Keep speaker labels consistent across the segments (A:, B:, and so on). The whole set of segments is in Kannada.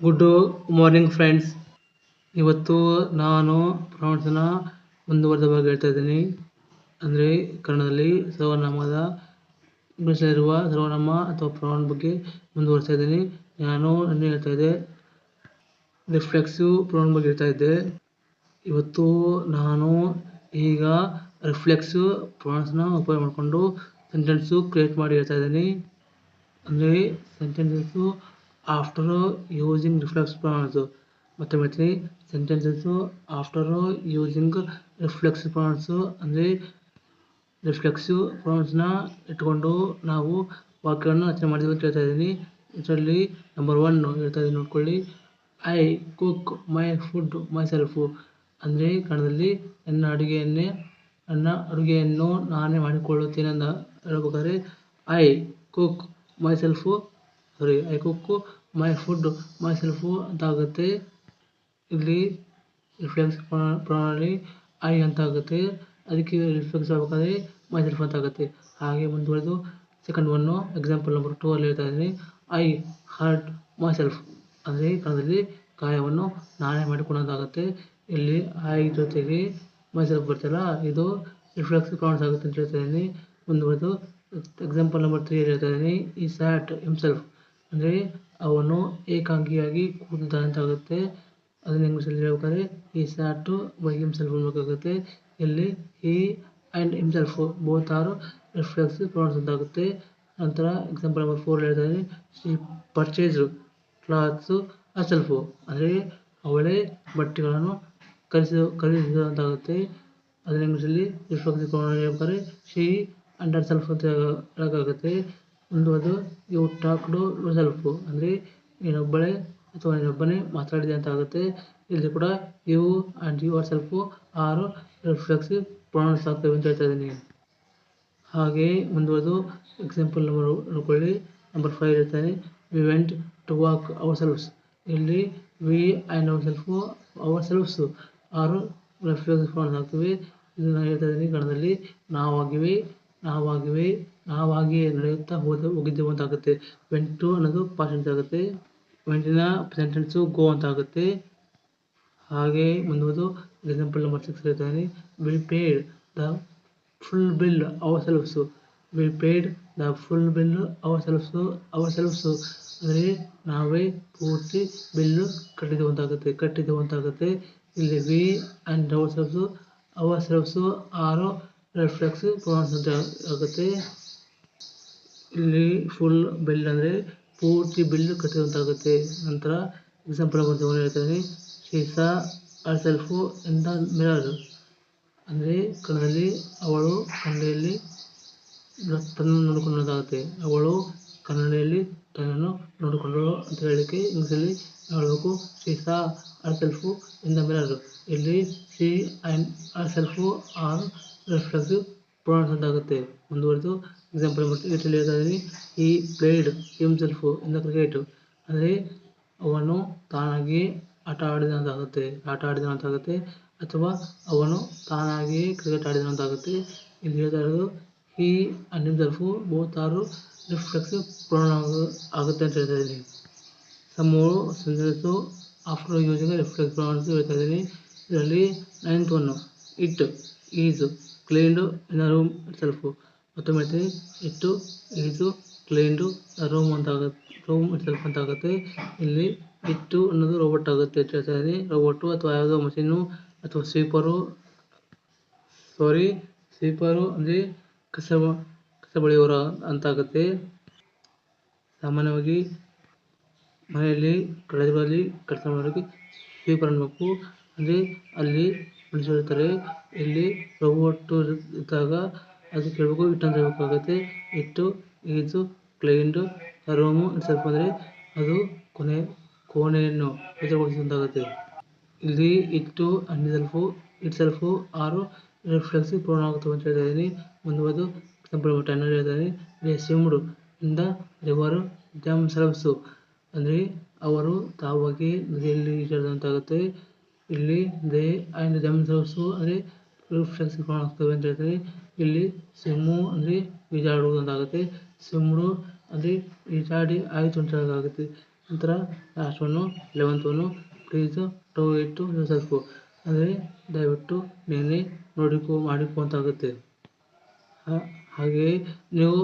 A: ಗುಡ್ ಮಾರ್ನಿಂಗ್ ಫ್ರೆಂಡ್ಸ್ ಇವತ್ತು ನಾನು ಪ್ರೊನೌನ್ಸ್ನ ಮುಂದುವರೆದ ಬಗ್ಗೆ ಹೇಳ್ತಾ ಇದ್ದೀನಿ. ಅಂದರೆ ಕನ್ನಡದಲ್ಲಿ ಸರ್ವನಾಮದ ಇಂಗ್ಲೀಷಲ್ಲಿರುವ ಸರ್ವನಾಮ ಅಥವಾ ಪ್ರೊನೌನ್ ಬಗ್ಗೆ ಮುಂದುವರಿಸ್ತಾ ಇದ್ದೀನಿ. ನಾನು ನನ್ನ ಹೇಳ್ತಾ ಇದ್ದೆ ರಿಫ್ಲೆಕ್ಸಿವ್ ಪ್ರೊನೌನ್ ಬಗ್ಗೆ ಹೇಳ್ತಾ ಇದ್ದೆ. ಇವತ್ತು ನಾನು ಈಗ ರಿಫ್ಲೆಕ್ಸಿವ್ ಪ್ರೊನೌನ್ಸ್ನ ಉಪಯೋಗ ಮಾಡಿಕೊಂಡು ಸೆಂಟೆನ್ಸು ಕ್ರಿಯೇಟ್ ಮಾಡಿ ಹೇಳ್ತಾ ಇದ್ದೀನಿ. ಅಂದರೆ sentences after using reflex pronouns ಮತ್ತೆ ಹೇಳ್ತೀನಿ sentences after using reflex pronouns ಅಂದರೆ ರಿಫ್ಲೆಕ್ಸಿವ್ ಪ್ರೊನೌನ್ಸ್ನ ಇಟ್ಕೊಂಡು ನಾವು ವಾಕ್ಯವನ್ನು ರಚನೆ ಮಾಡಿದ್ವಿ ಅಂತ ಹೇಳ್ತಾ ಇದ್ದೀನಿ. ಇದರಲ್ಲಿ ನಂಬರ್ ಒನ್ ಹೇಳ್ತಾ ಇದ್ದೀನಿ ನೋಡ್ಕೊಳ್ಳಿ. I cook my food myself ಅಂದರೆ ಕನ್ನಡದಲ್ಲಿ ನನ್ನ ಅಡುಗೆಯನ್ನೇ, ನನ್ನ ಅಡುಗೆಯನ್ನು ನಾನೇ ಮಾಡಿಕೊಳ್ಳುತ್ತೇನೆ ಅಂತ ಹೇಳ್ಬೇಕಾದ್ರೆ I cook myself sorry I cook my food myself ಅಂತ ಆಗುತ್ತೆ ಇಲ್ಲಿ ರಿಫ್ಲೆಕ್ಸ್ ಪ್ರೊನೌನಲ್ಲಿ ಐ ಅಂತ ಆಗುತ್ತೆ ಅದಕ್ಕೆ ರಿಫ್ಲೆಕ್ಸ್ ಆಗಬೇಕಾದ್ರೆ ಮೈ ಸೆಲ್ಫ್ ಅಂತ ಆಗುತ್ತೆ ಹಾಗೆ ಮುಂದುವರೆದು second one example number two ಅಲ್ಲಿ ಹೇಳ್ತಾ ಇದ್ದೀನಿ. ಐ ಹರ್ಟ್ ಮೈ ಸೆಲ್ಫ್ ಅಂದರೆ ಕನ್ನಡದಲ್ಲಿ ಗಾಯವನ್ನು ನಾನೇ ಮಾಡಿಕೊಳ್ಳೋದಾಗುತ್ತೆ ಇಲ್ಲಿ ಐ ಜೊತೆಗೆ ಮೈ ಸೆಲ್ಫ್ ಬರ್ತಲ್ಲ, ಇದು ರಿಫ್ಲೆಕ್ಸ್ ಪ್ರೊನೌನ್ಸ್ ಆಗುತ್ತೆ ಅಂತ ಹೇಳ್ತಾ ಇದ್ದೀನಿ. ಮುಂದುವರೆದು ಎಕ್ಸಾಂಪಲ್ ನಂಬರ್ ತ್ರೀ ಹೇಳ್ತಾ ಇದ್ದೀನಿ. ಈ ಸ್ಯಾಟ್ ಹಿಮ್ಸೆಲ್ಫ್ ಅಂದರೆ ಅವನು ಏಕಾಂಗಿಯಾಗಿ ಕೂತಿದ್ದಾನೆ ಅಂತ ಆಗುತ್ತೆ ಅದನ್ನ ಇಂಗ್ಲೀಷಲ್ಲಿ ಹೇಳ್ಬೇಕಾದ್ರೆ ಈ ಟು ಬೈ ಹಿಮ್ಸೆಲ್ಫ್ ಅನ್ಬೇಕಾಗುತ್ತೆ ಇಲ್ಲಿ he and himself both are reflex pronouns ಅಂತ ಆಗುತ್ತೆ ನಂತರ ಎಕ್ಸಾಂಪಲ್ ನಂಬರ್ ಫೋರ್ ಹೇಳ್ತಾ ಇದ್ದೀನಿ ಶಿ ಪರ್ಚೇಸ್ ಕ್ಲಾತ್ಸು ಅಸೆಲ್ಫು ಅಂದರೆ ಅವಳೇ ಬಟ್ಟೆಗಳನ್ನು ಖರೀದಿಸಿದ ಖರೀದಿಸಿದ ಅಂತ ಆಗುತ್ತೆ ಅದನ್ನ ಇಂಗ್ಲೀಷಲ್ಲಿ ರಿಫ್ಲೆಕ್ಸ್ ಪ್ರೊನೌನ್ ಹೇಳ್ಬೇಕಾದ್ರೆ ಶಿ ಅಂಡ್ ಸೆಲ್ಫ್ ಅಂತ ಹೇಳೋಕ್ಕಾಗುತ್ತೆ. ಮುಂದುವರೆದು ಯು ಟಾಕ್ಡು ಸೆಲ್ಫು ಅಂದರೆ ನೀನೊಬ್ಬಳೇ ಅಥವಾ ನೀನೊಬ್ಬನೇ ಮಾತಾಡಿದೆ ಅಂತ ಆಗುತ್ತೆ. ಇಲ್ಲಿ ಕೂಡ you and yourself are reflexive pronouns ಆಗ್ತವೆ ಅಂತ ಹೇಳ್ತಾ ಇದ್ದೀನಿ. ಹಾಗೆಯೇ ಮುಂದುವರೆದು ಎಕ್ಸಾಂಪಲ್ ನಂಬರ್ ನೋಡ್ಕೊಳ್ಳಿ. ನಂಬರ್ ಫೈವ್ ಹೇಳ್ತಾನೆ. We went to walk ourselves ಇಲ್ಲಿ we and ourselves ourselves are reflex pronouns ಆಗ್ತವೆ. ಇದನ್ನು ಹೇಳ್ತಾ ಇದ್ದೀನಿ ಕನ್ನಡದಲ್ಲಿ. ನಾವಾಗಿವೆ. ನಾವಾಗಿವೆ, ನಾವಾಗಿಯೇ ನಡೆಯುತ್ತಾ ಹೋದ ಹೋಗಿದ್ದೆವು ಅಂತ ಆಗುತ್ತೆ ವೆಂಟು ಅನ್ನೋದು ಪಾಸ್ಟ್ ಆಗುತ್ತೆ. ವೆಂಟಿನ ಸೆಂಟೆನ್ಸು ಗೋ ಅಂತ ಆಗುತ್ತೆ ಹಾಗೆ ಮುಂದುವುದು ಎಕ್ಸಾಂಪಲ್ ನಂಬರ್ ಸಿಕ್ಸ್ ಹೇಳ್ತಾನೆ we paid the full bill ourselves we paid the full bill ourselves ourselves ಅಂದರೆ ನಾವೇ ಪೂರ್ತಿ ಬಿಲ್ಲು ಕಟ್ಟಿದೆವು ಅಂತಾಗುತ್ತೆ ಕಟ್ಟಿದೆವು ಅಂತಾಗುತ್ತೆ ಇಲ್ಲಿ we and ourselves ourselves are reflex pronouns ಅಂತ ಆಗುತ್ತೆ ಇಲ್ಲಿ ಫುಲ್ ಬಿಲ್ ಅಂದರೆ ಪೂರ್ತಿ ಬಿಲ್ ಕಟ್ಟಿದಂತಾಗುತ್ತೆ ನಂತರ ಎಕ್ಸಾಂಪಲ್ ಬಂತು ಹೇಳ್ತಾನೆ she saw herself in the mirror ಅಂದರೆ ಕನ್ನಡದಲ್ಲಿ ಅವಳು ಕನ್ನಡಿಯಲ್ಲಿ ತನ್ನನ್ನು ನೋಡಿಕೊಳ್ಳೋದಾಗುತ್ತೆ ಅವಳು ಕನ್ನಡಿಯಲ್ಲಿ ತನ್ನನ್ನು ನೋಡಿಕೊಂಡಳು ಅಂತ ಹೇಳಲಿಕ್ಕೆ ಇಂಗ್ಲೀಷಲ್ಲಿ ಹೇಳಬೇಕು ಶಿ ಆರ್ ಸೆಲ್ಫು ಇಂದ ಮಿರರ್ ಇಲ್ಲಿ she and herself are reflexive pronouns ಆಗುತ್ತೆ ಮುಂದುವರೆದು ಎಕ್ಸಾಂಪಲ್ ನಂಬರ್ ಏಟಲ್ಲಿ ಹೇಳ್ತಾ ಇದ್ದೀನಿ he played himself in the cricket ಅಂದರೆ ಅವನು ತಾನಾಗಿ ಆಟ ಆಡಿದಂತಾಗುತ್ತೆ. ಆಟ ಆಡಿದಂತಾಗುತ್ತೆ ಅಥವಾ ಅವನು ತಾನಾಗಿಯೇ ಕ್ರಿಕೆಟ್ ಆಡಿದ ಅಂತ ಆಗುತ್ತೆ ಇಲ್ಲಿ ಹೇಳ್ತಾ ಇರೋದು he and himself both are reflex pronoun ಆಗುತ್ತೆ ಅಂತ ಹೇಳ್ತಾ ಇದ್ದೀನಿ. Some sentence after using reflex ಅಂತ ಹೇಳ್ತಾ ಇದ್ದೀನಿ. ಇದರಲ್ಲಿ ninth one it is cleaned in room self ಮತ್ತೊಮ್ಮೆ ಹೇಳ್ತೀನಿ ಇಟ್ಟು ಇದು ಕ್ಲೀನ್ಡು ರೂಮ್ ಅಂತ ಆಗುತ್ತೆ ರೂಮ್ ಸೆಲ್ಫ್ ಅಂತ ಆಗುತ್ತೆ ಇಲ್ಲಿ ಇಟ್ಟು ಅನ್ನೋದು ರೋಬೋಟ್ ಆಗುತ್ತೆ ಅಂತ ಹೇಳ್ತಾ ಇದ್ದೀನಿ ರೋಬೋಟು ಅಥವಾ ಯಾವುದೋ ಮಷೀನು ಅಥವಾ ಸ್ವೀಪರು ಸಾರಿ ಸ್ವೀಪರು ಅಂದರೆ ಕಸ ಕಸ ಅಂತ ಆಗುತ್ತೆ ಸಾಮಾನ್ಯವಾಗಿ ಮನೆಯಲ್ಲಿ ಕಳೆಗಳಲ್ಲಿ ಕೆಲಸ ಮಾಡೋದಕ್ಕೆ ಸ್ವೀಪರ್ ಅನ್ಬೇಕು ಅಂದರೆ ಅಲ್ಲಿ ಮನುಷ್ಯರು ಇಲ್ಲಿ ಇಲ್ಲಿ ಒಟ್ಟು ಇದ್ದಾಗ ಅದಕ್ಕೆ ಹೇಳ್ಬೇಕು ಇಟ್ಟು ಅಂತ ಹೇಳ್ಬೇಕಾಗುತ್ತೆ ಇಟ್ಟು ಇದು ಕ್ಲೈಂಟು ರೂಮು ಅಂದರೆ ಅದು ಕೊನೆ, ಕೋಣೆಯನ್ನು ಸ್ವಚ್ಛಗೊಳಿಸಿದಂತಾಗುತ್ತೆ ಇಲ್ಲಿ it and self itself are reflexive ಪೂರ್ಣ ಆಗುತ್ತೆ ಅಂತ ಹೇಳ್ತಾ ಇದ್ದೀನಿ ಮುಂದುವರೆದು ಎಕ್ಸಾಂಪಲ್ ನಂಬರ್ ಟೆನ್ ಹೇಳ್ತಾ ಇದ್ದೀನಿ ಸಿಮ್ಡು ಇಂದ ರಿವರು ದಮ್ ಸೆಲ್ಫ್ಸು ಅಂದರೆ ಅವರು ತಾವಾಗಿ ನದಿಯಲ್ಲಿ ಈಜಾಡಿದಂತಾಗುತ್ತೆ ಇಲ್ಲಿ ದೇ ಅಂಡ್ ದಮ್ ಅಂದ್ರೆ ಪ್ರೊನೌನ್ ಆಗ್ತವೆ ಅಂತ ಹೇಳ್ತಾರೆ. ಇಲ್ಲಿ ಸ್ವಿಮ್ಮು ಅಂದ್ರೆ ಈಜಾಡುವುದು ಅಂತ ಆಗುತ್ತೆ ಸ್ವಿಮ್ಡು ಅಂದ್ರೆ ಈಜಾಡಿ ಆಯಿತು ಅಂತ ಹೇಳೋದಾಗುತ್ತೆ. ನಂತರ last one eleventh one please do it yourself ಅಂದರೆ ದಯವಿಟ್ಟು ನೀನೇ ನೋಡಿಕೋ, ಮಾಡಿಕೋ ಅಂತ ಆಗುತ್ತೆ ಹಾಗೆಯೇ ನೀವು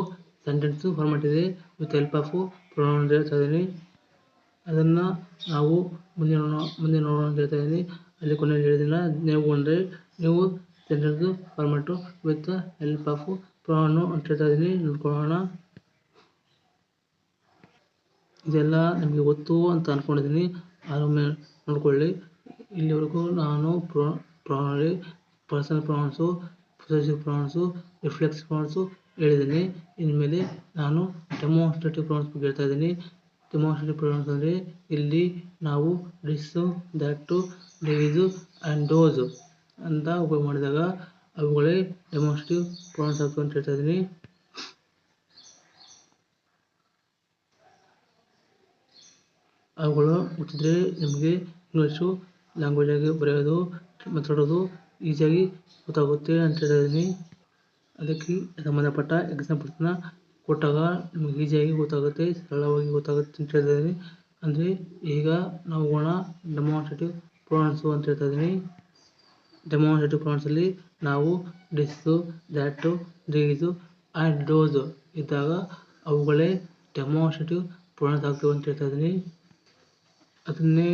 A: ಸೆಂಟೆನ್ಸ್ ಫಾರ್ಮ್ಯಾಟ್ ಇದೆ ವಿತ್ ಹೆಲ್ಪ್ ಆಫ್ ಪ್ರೊನೌನ್ ಹೇಳ್ತಾ ಇದ್ದೀನಿ. ಅದನ್ನು ನಾವು ಮುಂದೆ ನೋಡೋಣ ಮುಂದೆ ನೋಡೋಣ ಅಂತ ಹೇಳ್ತಾ ಇದ್ದೀನಿ ಅಲ್ಲಿ ಕೊನೆಯಲ್ಲಿ ಹೇಳಿದ್ದೀನಿ ನೀವು ಅಂದರೆ ನೀವು ಜನರದ್ದು format with help of pronoun ಅಂತ ಹೇಳ್ತಾ ಇದ್ದೀನಿ ನೋಡ್ಕೊಳ್ಳೋಣ. ಇದೆಲ್ಲ ನಿಮಗೆ ಗೊತ್ತು ಅಂತ ಅಂದ್ಕೊಂಡಿದ್ದೀನಿ ಆರಾಮ ನೋಡ್ಕೊಳ್ಳಿ. ಇಲ್ಲಿವರೆಗೂ ನಾನು pro ಪ್ರೊನೌನಲ್ಲಿ personal pronouns possessive pronouns reflex pronouns ಹೇಳಿದ್ದೀನಿ. ಇನ್ಮೇಲೆ ನಾನು ಡೆಮೋನ್ಸ್ಟ್ರೇಟಿವ್ ಪ್ರೊನೌನ್ಸ್ ಬಗ್ಗೆ ಹೇಳ್ತಾ ಇದ್ದೀನಿ ಡೆಮೋನ್ಸ್ಟ್ರೇಟಿವ್ ಪ್ರೊನೌನ್ಸ್ ಅಂದರೆ ಇಲ್ಲಿ ನಾವು this that these and those ಅಂತ ಉಪಯೋಗ ಮಾಡಿದಾಗ ಅವುಗಳೇ ಡೆಮೋನ್ಸ್ಟ್ರೇಟಿವ್ ಪ್ರೊನೌನ್ಸ್ ಆಗ್ತವೆ ಅಂತ ಹೇಳ್ತಾ ಇದ್ದೀನಿ. ಅವುಗಳು ಮುಟ್ಟಿದ್ರೆ ನಿಮಗೆ ಇಂಗ್ಲೀಷು ಲ್ಯಾಂಗ್ವೇಜಾಗಿ ಬರೆಯೋದು, ಮಾತಾಡೋದು ಈಸಿಯಾಗಿ ಗೊತ್ತಾಗುತ್ತೆ ಅಂತ ಹೇಳ್ತಾ ಇದೀನಿ ಅದಕ್ಕೆ ಸಂಬಂಧಪಟ್ಟ ಎಕ್ಸಾಂಪಲ್ಸ್ನ ಕೊಟ್ಟಾಗ ನಿಮಗೆ ಈಸಿಯಾಗಿ ಗೊತ್ತಾಗುತ್ತೆ, ಸರಳವಾಗಿ ಗೊತ್ತಾಗುತ್ತೆ ಅಂತ ಹೇಳ್ತಾ ಇದ್ದೀನಿ. ಅಂದರೆ ಈಗ ನಾವು ಹೋಗೋಣ ಡೆಮೋನ್ಸ್ಟ್ರೇಟಿವ್ ಪ್ರೊನೌನ್ಸು ಅಂತ ಹೇಳ್ತಾ ಇದ್ದೀನಿ. ಡೆಮೋನ್ಸ್ಟ್ರೇಟಿವ್ ಪ್ರೊನೌನ್ಸಲ್ಲಿ ನಾವು this that these and those ಇದ್ದಾಗ ಅವುಗಳೇ ಡೆಮೋನ್ಸ್ಟ್ರೇಟಿವ್ ಪ್ರೊನೌನ್ಸ್ ಆಗ್ತವೆ ಅಂತ ಹೇಳ್ತಾ ಇದ್ದೀನಿ. ಅದನ್ನೇ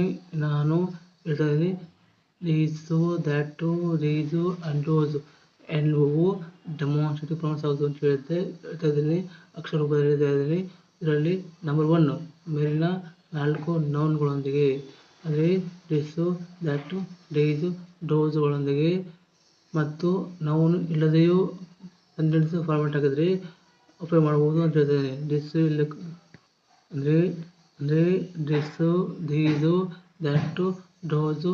A: ನಾನು ಹೇಳ್ತಾ ಇದ್ದೀನಿ. ದೀಸು ದ್ಯಾಟು ದೀಸು ಆ್ಯಂಡ್ ಡೋಸು ಎಲ್ಲವೂ ಅನ್ಸುತ್ತೆ ಪ್ರೊನೌನ್ಸ್ ಆಗುತ್ತೆ ಅಂತ ಹೇಳುತ್ತೆ. ಹೇಳ್ತಾ ಇದ್ದೀನಿ ಅಕ್ಷರ ಇದ್ದೀನಿ ಇದರಲ್ಲಿ ನಂಬರ್ ಒನ್ ಮೇಲಿನ ನಾಲ್ಕು ನೌನ್ಗಳೊಂದಿಗೆ ಅಂದರೆ ಡಿಸ್ಸು ದಟ್ಟು ಡೀಸು ಡೋಸುಗಳೊಂದಿಗೆ ಮತ್ತು ನೌನ್ ಇಲ್ಲದೆಯೂ ಸೆಂಟೆನ್ಸ್ ಫಾರ್ಮೆಟ್ ಆಗಿದ್ರೆ ಉಪಯೋಗ ಮಾಡ್ಬೋದು ಅಂತ ಹೇಳ್ತಾರೆ ಡಿಸ್ಸು ಇಲ್ಲ ಅಂದರೆ ಅಂದರೆ ಡಿಸ್ಸು ದೀಸು ದಟ್ಟು ಡೋಸು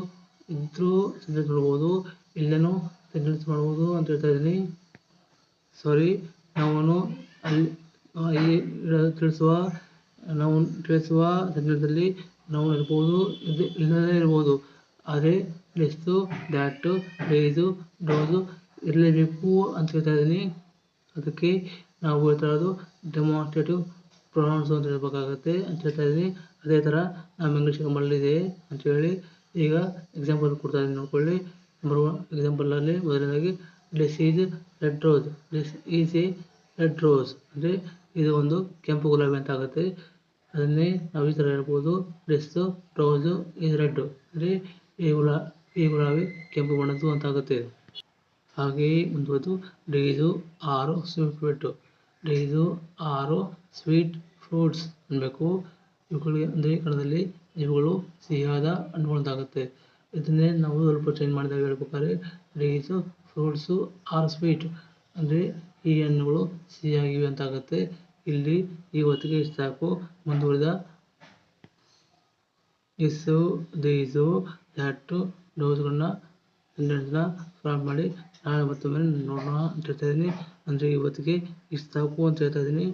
A: ಇದ್ರೂ ಸೆಂಟೆನ್ಸ್ ಮಾಡ್ಬೋದು ಇಲ್ಲನೂ ಸೆಂಟೆನ್ಸ್ ಮಾಡ್ಬೋದು ಅಂತ ಹೇಳ್ತಾ ಇದ್ದೀನಿ. ಸಾರಿ ನಾವು ಅಲ್ಲಿ ತಿಳಿಸುವ, ನಾವು ತಿಳಿಸುವ ಸೆಂಟೆನ್ಸಲ್ಲಿ ನಾವು ಇರ್ಬೋದು, ಇದು ಇಲ್ಲದೇ ಇರ್ಬೋದು. ಆದರೆ ಲೆಸ್ಟು ದ್ಯಾಟು ಡೀಸು ಡೋಸು ಇರಲೇಬೇಕು ಅಂತ ಹೇಳ್ತಾ ಇದ್ದೀನಿ. ಅದಕ್ಕೆ ನಾವು ಹೇಳ್ತಾ ಇರೋದು ಡೆಮೋನ್ಸ್ಟ್ರೇಟಿವ್ ಪ್ರೊನೌನ್ಸು ಅಂತ ಹೇಳ್ಬೇಕಾಗತ್ತೆ ಅಂತ ಹೇಳ್ತಾ ಇದ್ದೀನಿ. ಅದೇ ಥರ ನಮ್ಮ ಇಂಗ್ಲೀಷ್ ಅಂತ ಅಂತೇಳಿ ಈಗ ಎಕ್ಸಾಂಪಲ್ ಕೊಡ್ತಾ ಇದ್ದೀನಿ, ನೋಡ್ಕೊಳ್ಳಿ. ಒನ್ ಎಕ್ಸಾಂಪಲಲ್ಲಿ ಮೊದಲನೇದಾಗಿ this is red rose this is a red rose ಅಂದ್ರೆ ಇದು ಒಂದು ಕೆಂಪು ಗುಲಾಬಿ ಅಂತ ಆಗುತ್ತೆ. ಅದನ್ನೇ ನಾವು ಈ ಥರ ಹೇಳ್ಬೋದು. ದಿಸ್ಸು ರೋಸು ಈಸ್ ರೆಡ್ ಅಂದರೆ ಈ ಗುಲಾ, ಈ ಗುಲಾಬಿ ಕೆಂಪು ಬಣ್ಣದ್ದು ಅಂತ ಆಗುತ್ತೆ. ಹಾಗೆಯೇ ಮುಂದುವರೆದು ಡೀಸು ಆರು ಸ್ವೀಟ್ ಫ್ರೂಟು ಡೀಸು ಆರು ಸ್ವೀಟ್ ಫ್ರೂಟ್ಸ್ ಅನ್ನಬೇಕು ಇವುಗಳಿಗೆ ಅಂದರೆ ಕನ್ನಡದಲ್ಲಿ ಇವುಗಳು ಸಿಹಿಯಾದ ಹಣ್ಣುಗಳಂತಾಗುತ್ತೆ ಇದನ್ನೇ ನಾವು ಸ್ವಲ್ಪ ಚೇಂಜ್ ಮಾಡಿದಾಗ ಹೇಳ್ಬೇಕಾದ್ರೆ ಡೇಸು ಫ್ರೂಟ್ಸು ಆರ್ ಸ್ವೀಟ್ ಅಂದರೆ ಈ ಹಣ್ಣುಗಳು ಸಿಹಿಯಾಗಿವೆ ಅಂತ ಆಗುತ್ತೆ. ಇಲ್ಲಿ ಈ ಹೊತ್ತಿಗೆ ಇಷ್ಟು ಸಾಕು. ಮುಂದುವರಿದ ಇಸು ದೀಸು ದ್ಯಾಟು ಡೋಸ್ಗಳನ್ನ ಸೆಂಟೆನ್ಸ್ನ ಫಾರ್ಮ್ ಮಾಡಿ ನಾಳೆ ಮತ್ತೊಮ್ಮೆ ನೋಡೋಣ ಅಂತ ಹೇಳ್ತಾ ಇದ್ದೀನಿ. ಅಂದರೆ ಇವತ್ತಿಗೆ ಇಷ್ಟು ಸಾಕು ಅಂತ ಹೇಳ್ತಾ ಇದ್ದೀನಿ.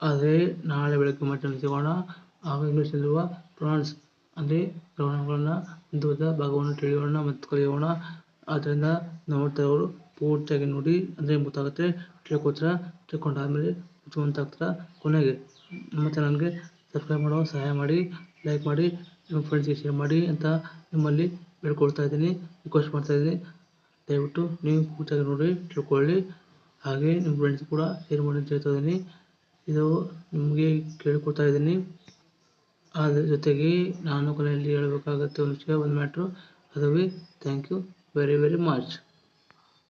A: ಆದರೆ ನಾಳೆ ಬೆಳಗ್ಗೆ ಮತ್ತೆ ಸಿಗೋಣ. ಆಗ ಇಂಗ್ಲೀಷಲ್ಲಿರುವ ಪ್ರಾನ್ಸ್ ಅಂದರೆ ಪ್ರೊನೌನ್ಗಳನ್ನ ಮುಂದುವರೆದ ಭಾಗವನ್ನು ತಿಳಿಯೋಣ ಮತ್ತು ಕಲಿಯೋಣ. ಆದ್ದರಿಂದ ನೋಡ್ತಾ ಇರೋರು ಪೂರ್ತಿಯಾಗಿ ನೋಡಿ, ಅಂದರೆ ಗೊತ್ತಾಗುತ್ತೆ ತಿಳ್ಕೊತೀರ ತಿಳ್ಕೊಂಡಾದ್ಮೇಲೆ ಬುದ್ಧಿವಂತ ಕೊನೆಗೆ ನಮ್ಮ ನನಗೆ ಸಬ್ಸ್ಕ್ರೈಬ್ ಮಾಡೋ, ಸಹಾಯ ಮಾಡಿ ಲೈಕ್ ಮಾಡಿ, ನಿಮ್ಮ ಫ್ರೆಂಡ್ಸ್ಗೆ ಶೇರ್ ಮಾಡಿ ಅಂತ ನಿಮ್ಮಲ್ಲಿ ಬೇಡ್ಕೊಳ್ತಾ ಇದ್ದೀನಿ ರಿಕ್ವೆಸ್ಟ್ ಮಾಡ್ತಾ ಇದ್ದೀನಿ. ದಯವಿಟ್ಟು ನೀವು ಪೂರ್ತಿಯಾಗಿ ನೋಡಿ, ತಿಳ್ಕೊಳ್ಳಿ. ಹಾಗೆ ನಿಮ್ಮ ಫ್ರೆಂಡ್ಸ್ ಕೂಡ ಶೇರ್ ಮಾಡಿ ಅಂತ ಹೇಳ್ತಾ ಇದ್ದೀನಿ. ಇದು ನಿಮಗೆ ಕೇಳಿಕೊಳ್ತಾ ಇದ್ದೀನಿ. ಅದ್ರ ಜೊತೆಗೆ ನಾನು ಕೊನೆಯಲ್ಲಿ ಹೇಳಬೇಕಾಗುತ್ತೆ ಒಂದು ಮ್ಯಾಟ್ರು ಅದುವೇ thank you very very much